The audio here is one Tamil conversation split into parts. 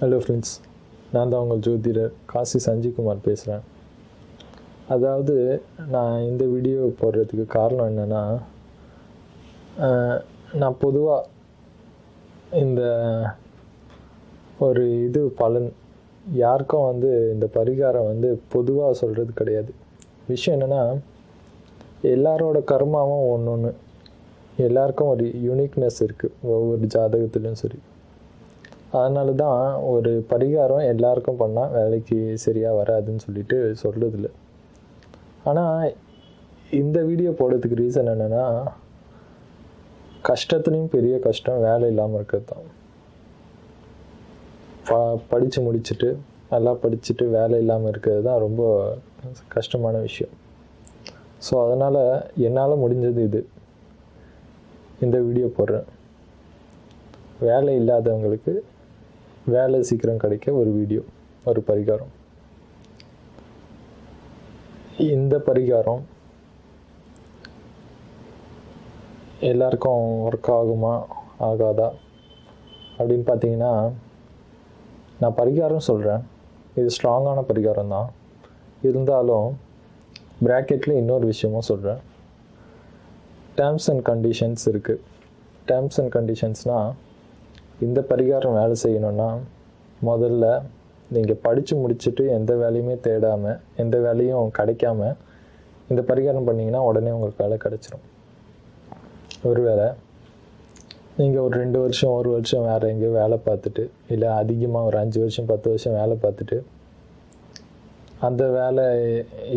ஹலோ ஃப்ரெண்ட்ஸ் நான் தான் உங்கள் ஜோதிடர் காசி சஞ்சய்குமார் பேசுகிறேன் அதாவது நான் இந்த வீடியோ போடுறதுக்கு காரணம் என்னென்னா நான் பொதுவாக இந்த ஒரு இது பலன் யாருக்கும் வந்து இந்த பரிகாரம் வந்து பொதுவாக சொல்கிறது கிடையாது. விஷயம் என்னென்னா எல்லாரோட கர்மாவும் ஒன்று ஒன்று எல்லாருக்கும் ஒரு யூனிக்னஸ் இருக்குது ஒவ்வொரு ஜாதகத்துலேயும் சரி. அதனால தான் ஒரு பரிகாரம் எல்லாருக்கும் பண்ணால் வேலைக்கு சரியாக வராதுன்னு சொல்லிட்டு சொல்கிறதில்ல ஆனால் இந்த வீடியோ போடுறதுக்கு ரீசன் என்னென்னா கஷ்டத்துலேயும் பெரிய கஷ்டம் வேலை இல்லாமல் இருக்கிறது தான் ப படித்து முடிச்சுட்டு நல்லா படிச்சுட்டு வேலை இல்லாமல் இருக்கிறது தான் ரொம்ப கஷ்டமான விஷயம். ஸோ அதனால் என்னால் முடிஞ்சது இது. இந்த வீடியோ போடுறேன். வேலை இல்லாதவங்களுக்கு வேலை சீக்கிரம் கிடைக்க ஒரு வீடியோ ஒரு பரிகாரம். இந்த பரிகாரம் எல்லாருக்கும் ஒர்க் ஆகுமா ஆகாதா? அப்படின்னு பார்த்தீங்கன்னா நான் பரிகாரம் சொல்கிறேன் இது ஸ்ட்ராங்கான பரிகாரம் தான். இருந்தாலும் ப்ராக்கெட்டில் இன்னொரு விஷயமும் சொல்கிறேன் டேர்ம்ஸ் அண்ட் கண்டிஷன்ஸ் இருக்குது டேர்ம்ஸ் அண்ட் கண்டிஷன்ஸ்னால் இந்த பரிகாரம் வேலை செய்யணும்னா முதல்ல நீங்கள் படித்து முடிச்சுட்டு எந்த வேலையுமே தேடாமல் எந்த வேலையும் கிடைக்காம இந்த பரிகாரம் பண்ணிங்கன்னா உடனே உங்களுக்கு வேலை கிடச்சிரும். ஒருவேளை நீங்கள் ஒரு ரெண்டு வருஷம் ஒரு வருஷம் வேறு எங்கேயோ வேலை பார்த்துட்டு இல்லை அதிகமாக ஒரு அஞ்சு வருஷம் பத்து வருஷம் வேலை பார்த்துட்டு அந்த வேலை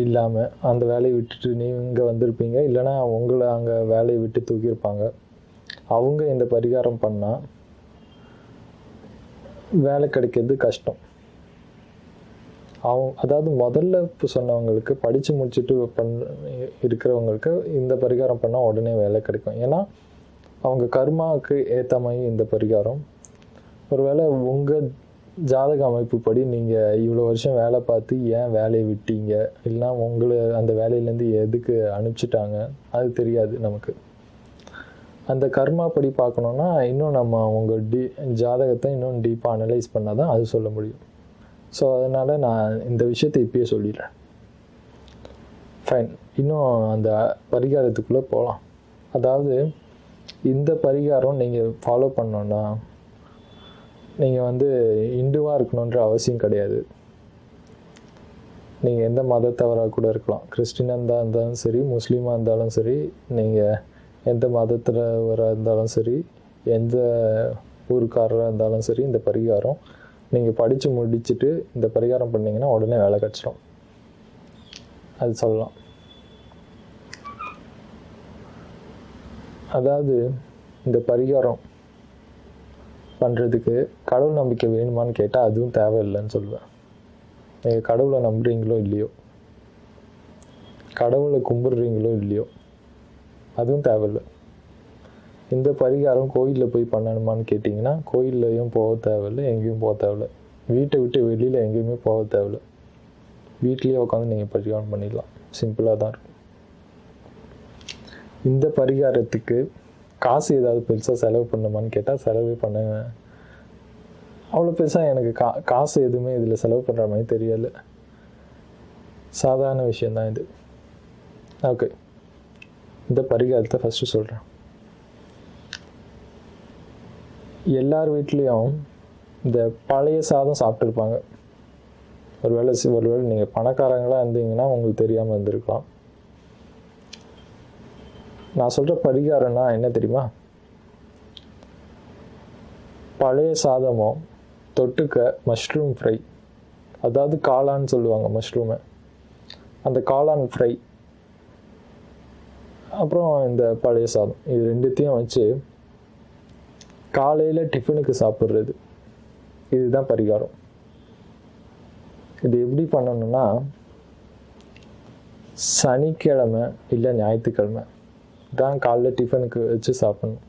இல்லாமல் அந்த வேலையை விட்டுட்டு நீங்கள் வந்திருப்பீங்க. இல்லைனா உங்களை அங்கே வேலையை விட்டு தூக்கியிருப்பாங்க. அவங்க இந்த பரிகாரம் பண்ணால் வேலை கிடைக்கிறது கஷ்டம். அவங்க அதாவது முதல்ல இப்போ சொன்னவங்களுக்கு படித்து முடிச்சுட்டு பண் இருக்கிறவங்களுக்கு இந்த பரிகாரம் பண்ணால் உடனே வேலை கிடைக்கும். ஏன்னா அவங்க கர்மாவுக்கு ஏற்ற மாதிரி இந்த பரிகாரம். ஒருவேளை உங்கள் ஜாதக அமைப்புப்படி நீங்கள் இவ்வளோ வருஷம் வேலை பார்த்து ஏன் வேலையை விட்டீங்க? இல்லைனா உங்களை அந்த வேலையிலேருந்து எதுக்கு அனுப்பிச்சிட்டாங்க? அது தெரியாது நமக்கு. அந்த கர்மா படி பார்க்கணுன்னா இன்னும் நம்ம உங்கள் டி ஜாதகத்தை இன்னும் டீப்பாக அனலைஸ் பண்ணால் தான் அது சொல்ல முடியும். ஸோ அதனால் நான் இந்த விஷயத்தை இப்பயே சொல்லிடுறேன். ஃபைன் இன்னும் அந்த பரிகாரத்துக்குள்ளே போகலாம் அதாவது இந்த பரிகாரம் நீங்கள் ஃபாலோ பண்ணோன்னா நீங்கள் வந்து இந்துவாக இருக்கணுன்ற அவசியம் கிடையாது. நீங்கள் எந்த மதத்தவராக கூட இருக்கலாம். கிறிஸ்டினாக இருந்தால் இருந்தாலும் சரி முஸ்லீமாக இருந்தாலும் சரி நீங்கள் எந்த மதத்தில் இருந்தாலும் சரி எந்த ஊருக்காரராக இருந்தாலும் சரி இந்த பரிகாரம் நீங்கள் படித்து முடிச்சுட்டு இந்த பரிகாரம் பண்ணிங்கன்னா உடனே வேலை கிடச்சிடும். அது சொல்லலாம். அதாவது இந்த பரிகாரம் பண்ணுறதுக்கு கடவுள் நம்பிக்கை வேணுமான்னு கேட்டால் அதுவும் தேவையில்லைன்னு சொல்லுவேன் நீங்கள் கடவுளை நம்புகிறீங்களோ இல்லையோ கடவுளை கும்பிட்றீங்களோ இல்லையோ அதுவும் தேவையில்லை. இந்த பரிகாரம் கோயிலில் போய் பண்ணணுமான்னு கேட்டிங்கன்னா கோயில்லையும் போக தேவையில்லை எங்கேயும் போக தேவையில்லை. வீட்டை விட்டு வெளியில் எங்கேயுமே போக தேவையில்லை. வீட்லேயே உட்காந்து நீங்கள் பரிகாரம் பண்ணிடலாம். சிம்பிளாக தான் இருக்கும். இந்த பரிகாரத்துக்கு காசு ஏதாவது பெருசாக செலவு பண்ணுமான்னு கேட்டால் செலவே பண்ண அவ்வளோ பெருசாக எனக்கு கா காசு எதுவுமே இதில் செலவு பண்ணுற மாதிரி தெரியலை. சாதாரண விஷயந்தான் இது. ஓகே இந்த பரிகாரத்தை ஃபஸ்ட்டு சொல்கிறேன் எல்லார் வீட்லேயும் இந்த பழைய சாதம் சாப்பிட்ருப்பாங்க ஒருவேளை ஒருவேளை நீங்கள் பணக்காரங்களாக இருந்தீங்கன்னா உங்களுக்கு தெரியாமல் இருந்திருக்கலாம். நான் சொல்கிற பரிகாரம்னா என்ன தெரியுமா? பழைய சாதமும் தொட்டுக்க மஷ்ரூம் ஃப்ரை அதாவது காளான்னு சொல்லுவாங்க மஷ்ரூமை அந்த காளான் ஃப்ரை அப்புறம் இந்த பழைய சாதம். இது ரெண்டுத்தையும் வச்சு காலையில் டிஃபனுக்கு சாப்பிட்றது. இதுதான் பரிகாரம். இது எப்படி பண்ணணும்னா சனிக்கிழமை இல்லை ஞாயிற்றுக்கிழமை தான் காலைல டிஃபனுக்கு வச்சு சாப்பிடணும்.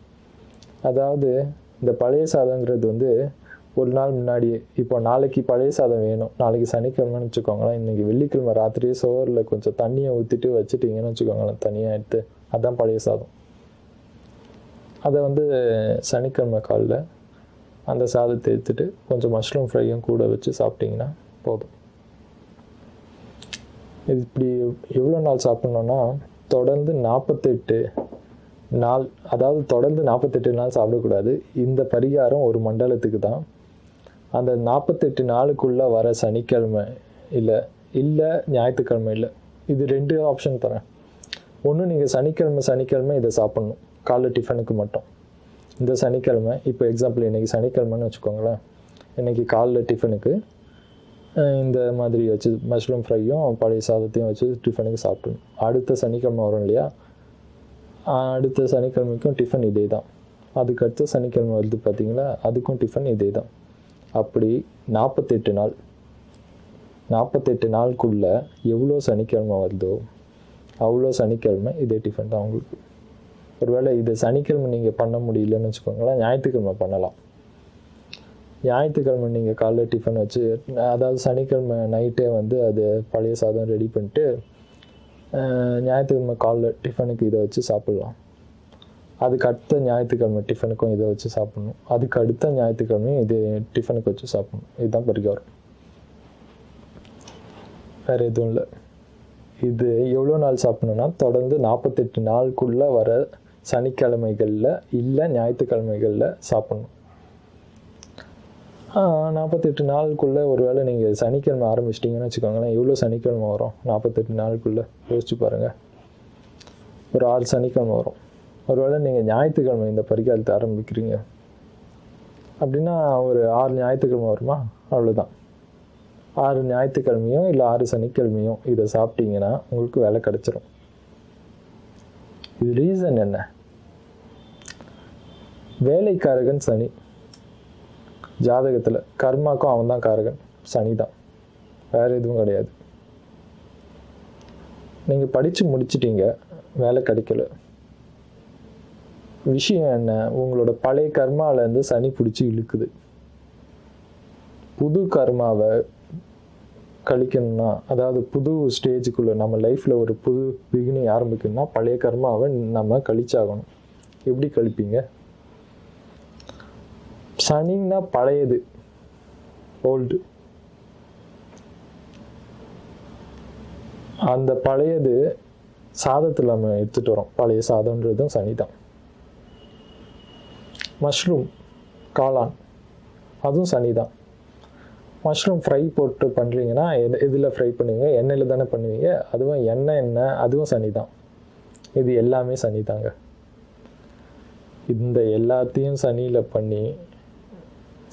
அதாவது இந்த பழைய சாதங்கிறது வந்து ஒரு நாள் முன்னாடியே இப்போ நாளைக்கு பழைய சாதம் வேணும். நாளைக்கு சனிக்கிழமைன்னு வச்சுக்கோங்களேன். இன்றைக்கி வெள்ளிக்கிழமை ராத்திரியே சோறில் கொஞ்சம் தண்ணியை ஊற்றிட்டு வச்சுட்டிங்கன்னு வச்சுக்கோங்களேன். தனியாக எடுத்து. அதுதான் பழைய சாதம். அதை வந்து சனிக்கிழமை காலில் அந்த சாதத்தை எடுத்துட்டு கொஞ்சம் மஷ்ரூம் ஃப்ரையும் கூட வச்சு சாப்பிட்டிங்கன்னா போதும். இது இப்படி எவ்வளோ நாள் சாப்பிட்ணுன்னா தொடர்ந்து நாற்பத்தெட்டு நாள் அதாவது தொடர்ந்து நாற்பத்தெட்டு நாள் சாப்பிடக்கூடாது. இந்த பரிகாரம் ஒரு மண்டலத்துக்கு தான். அந்த நாற்பத்தெட்டு நாளுக்குள்ளே வர சனிக்கிழமை இல்லை இல்லை ஞாயிற்றுக்கிழமை இல்லை. இது ரெண்டு ஆப்ஷன் தரேன். ஒன்று நீங்கள் சனிக்கிழமை சனிக்கிழமை இதை சாப்பிட்ணும். காலைல டிஃபனுக்கு மட்டும். இந்த சனிக்கிழமை இப்போ எக்ஸாம்பிள் இன்றைக்கி சனிக்கிழமைன்னு வச்சுக்கோங்களேன். இன்றைக்கி காலைல டிஃபனுக்கு இந்த மாதிரி வச்சு மஷ்ரூம் ஃப்ரையும் பழைய சாதத்தையும் வச்சு டிஃபனுக்கு சாப்பிடணும். அடுத்த சனிக்கிழமை வரும் இல்லையா? அடுத்த சனிக்கிழமைக்கும் டிஃபன் இதே தான் அதுக்கு அடுத்த சனிக்கிழமை வருது பார்த்தீங்களா அதுக்கும் டிஃபன் இதே தான் அப்படி நாற்பத்தெட்டு நாள் நாற்பத்தெட்டு நாளுக்குள்ள எவ்வளோ சனிக்கிழமை வருதோ அவ்வளோ சனிக்கிழமை இதே டிஃபன் தான் உங்களுக்கு. ஒருவேளை இது சனிக்கிழமை நீங்கள் பண்ண முடியலன்னு வச்சுக்கோங்களேன் ஞாயிற்றுக்கிழமை பண்ணலாம். ஞாயிற்றுக்கிழமை நீங்கள் காலைல டிஃபன் வச்சு அதாவது சனிக்கிழமை நைட்டே வந்து அது பழைய சாதம் ரெடி பண்ணிட்டு ஞாயிற்றுக்கிழமை காலைல டிஃபனுக்கு இதை வச்சு சாப்பிட்லாம். அதுக்கு அடுத்த ஞாயிற்றுக்கிழமை டிஃபனுக்கும் இதை வச்சு சாப்பிடணும். அதுக்கு அடுத்த ஞாயிற்றுக்கிழமையும் இது டிஃபனுக்கு வச்சு சாப்பிடணும். இதுதான் பரிகாரம். வேற எதுவும் இல்லை. இது எவ்வளோ நாள் சாப்பிடணும்னா தொடர்ந்து நாற்பத்தெட்டு நாளுக்குள்ளே வர சனிக்கிழமைகளில் இல்லை ஞாயிற்றுக்கிழமைகளில் சாப்பிடணும். நாற்பத்தெட்டு நாளுக்குள்ளே ஒருவேளை நீங்கள் சனிக்கிழமை ஆரம்பிச்சிட்டிங்கன்னு வச்சுக்கோங்களேன். எவ்வளோ சனிக்கிழமை வரும்? நாற்பத்தெட்டு நாளுக்குள்ளே? யோசிச்சு பாருங்கள் ஒரு ஆறு சனிக்கிழமை வரும். ஒருவேளை நீங்கள் ஞாயிற்றுக்கிழமை இந்த பரிகாரத்தை ஆரம்பிக்கிறீங்க. அப்படின்னா ஒரு ஆறு ஞாயிற்றுக்கிழமை வருமா? அவ்வளோதான் ஆறு ஞாயிற்றுக்கிழமையும் இல்லை ஆறு சனிக்கிழமையும் இதை சாப்பிட்டீங்கன்னா உங்களுக்கு வேலை கிடச்சிரும். இது ரீசன் என்ன? வேலைக்காரகன் சனி. ஜாதகத்தில் கர்மாக்கும் அவன் தான் காரகன். சனி தான் வேற எதுவும் கிடையாது. நீங்கள் படித்து முடிச்சிட்டீங்க. வேலை கிடைக்கல. விஷயம் என்ன உங்களோட பழைய கர்மாவிலேருந்து சனி பிடிச்சி இழுக்குது. புது கர்மாவை கழிக்கணும்னா அதாவது புது ஸ்டேஜுக்குள்ளே நம்ம லைஃப்பில் ஒரு புது பிகினிங் ஆரம்பிக்கணும்னா பழைய கர்மாவை நம்ம கழிச்சாகணும். எப்படி கழிப்பீங்க? சனின்னா பழையது ஓல்டு அந்த பழையது சாதத்தில் நம்ம எடுத்துகிட்டு வரோம். பழைய சாதம்ன்றதும் சனி தான் மஷ்ரூம் காளான். அதுவும் சனி தான் மஷ்ரூம் ஃப்ரை போட்டு பண்ணுறீங்கன்னா எது இதில் ஃப்ரை பண்ணுவீங்க? எண்ணெயில் தானே பண்ணுவீங்க? அதுவும் எண்ணெய் எண்ணெய் அதுவும் சனி தான் இது எல்லாமே சனி தாங்க இந்த எல்லாத்தையும் சனியில் பண்ணி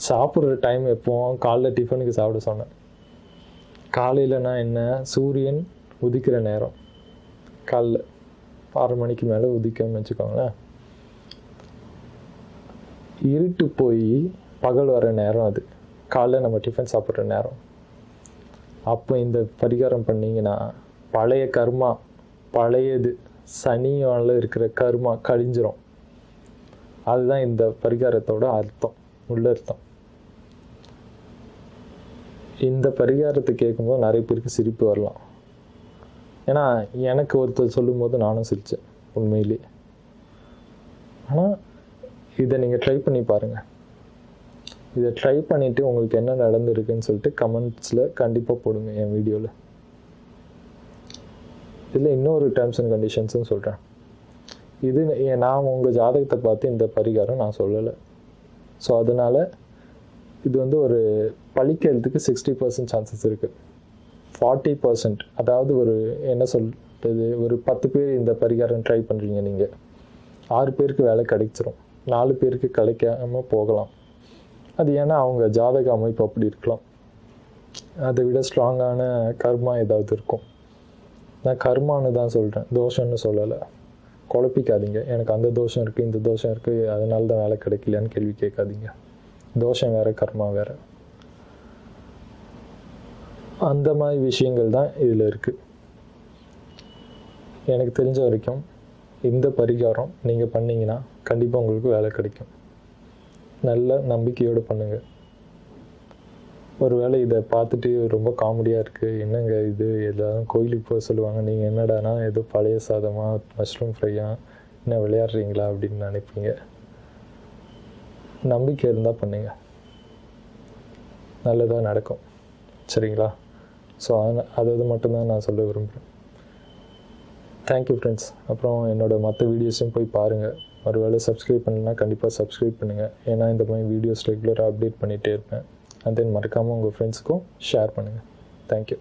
சாப்பிட்ற டைம் எப்போவும் காலைல டிஃபனுக்கு சாப்பிட சொன்னேன். காலையிலனா என்ன சூரியன் உதிக்கிற நேரம். காலைல ஆறு மணிக்கு மேலே உதிக்கும்னு வச்சுக்கோங்களேன். இருட்டு போய் பகல் வர நேரம் அது. காலைல நம்ம டிஃபன் சாப்பிட்ற நேரம். அப்போ இந்த பரிகாரம் பண்ணிங்கன்னா பழைய கர்மா பழையது சனியால் இருக்கிற கர்மா கழிஞ்சிரும். அதுதான் இந்த பரிகாரத்தோட அர்த்தம் உள்ள அர்த்தம். இந்த பரிகாரத்தை கேட்கும்போது நிறைய பேருக்கு சிரிப்பு வரலாம். ஏன்னா எனக்கு ஒருத்தர் சொல்லும்போது நானும் சிரித்தேன் உண்மையிலேயே ஆனால் இதை நீங்கள் ட்ரை பண்ணி பாருங்கள் இதை ட்ரை பண்ணிவிட்டு உங்களுக்கு என்ன நடந்திருக்குன்னு சொல்லிட்டு கமெண்ட்ஸில் கண்டிப்பாக போடுங்க என் வீடியோவில் இதில் இன்னொரு டேர்ம்ஸ் அண்ட் கண்டிஷன்ஸும் சொல்கிறேன் இது நான் உங்கள் ஜாதகத்தை பார்த்து இந்த பரிகாரம் நான் சொல்லலை. ஸோ அதனால் இது வந்து ஒரு பழிக்கிறதுக்கு சிக்ஸ்டி பர்சன்ட் சான்சஸ் இருக்குது ஃபார்ட்டி பர்சன்ட் அதாவது ஒரு என்ன சொல்கிறது ஒரு பத்து பேர் இந்த பரிகாரம் ட்ரை பண்ணுறீங்க நீங்கள் ஆறு பேருக்கு வேலை கிடைச்சிரும். நாலு பேருக்கு கிடைக்காம போகலாம். அது ஏன்னா அவங்க ஜாதக அமைப்பு அப்படி இருக்கலாம். அதை விட ஸ்ட்ராங்கான கர்மா ஏதாவது இருக்கும். நான் கர்மான்னு தான் சொல்கிறேன் தோஷம்னு சொல்லலை. குழப்பிக்காதீங்க. எனக்கு அந்த தோஷம் இருக்குது இந்த தோஷம் இருக்குது அதனால தான் வேலை கிடைக்கலையான்னு கேள்வி கேட்காதீங்க. தோஷம் வேறு கர்மா வேறு. அந்த மாதிரி விஷயங்கள் தான் இதில் இருக்குது எனக்கு தெரிஞ்ச வரைக்கும் இந்த பரிகாரம் நீங்கள் பண்ணீங்கன்னா கண்டிப்பாக உங்களுக்கு வேலை கிடைக்கும். நல்ல நம்பிக்கையோடு பண்ணுங்கள் ஒருவேளை இதை பார்த்துட்டு ரொம்ப காமெடியாக இருக்குது என்னங்க இது? எல்லாரும் கோயிலுக்கு போக சொல்லுவாங்க. நீங்கள் என்னடானா ஏதோ பழைய சாதமாக மஷ்ரூம் ஃப்ரையா என்ன விளையாடுறீங்களா அப்படின்னு நினைப்பீங்க. நம்பிக்கை இருந்தால் பண்ணுங்கள் நல்லதாக நடக்கும். சரிங்களா? ஸோ அதை அதை மட்டும்தான் நான் சொல்ல விரும்புகிறேன் தேங்க்யூ ஃப்ரெண்ட்ஸ் அப்புறம் என்னோடய மற்ற வீடியோஸையும் போய் பாருங்கள் ஒருவேளை சப்ஸ்கிரைப் பண்ணலன்னா கண்டிப்பாக சப்ஸ்கிரைப் பண்ணுங்கள் ஏன்னா இந்த மாதிரி வீடியோஸ் ரெகுலராக அப்டேட் பண்ணிகிட்டே இருப்பேன். அண்ட் தென் மறக்காமல் உங்கள் ஃப்ரெண்ட்ஸுக்கும் ஷேர் பண்ணுங்கள் தேங்க்யூ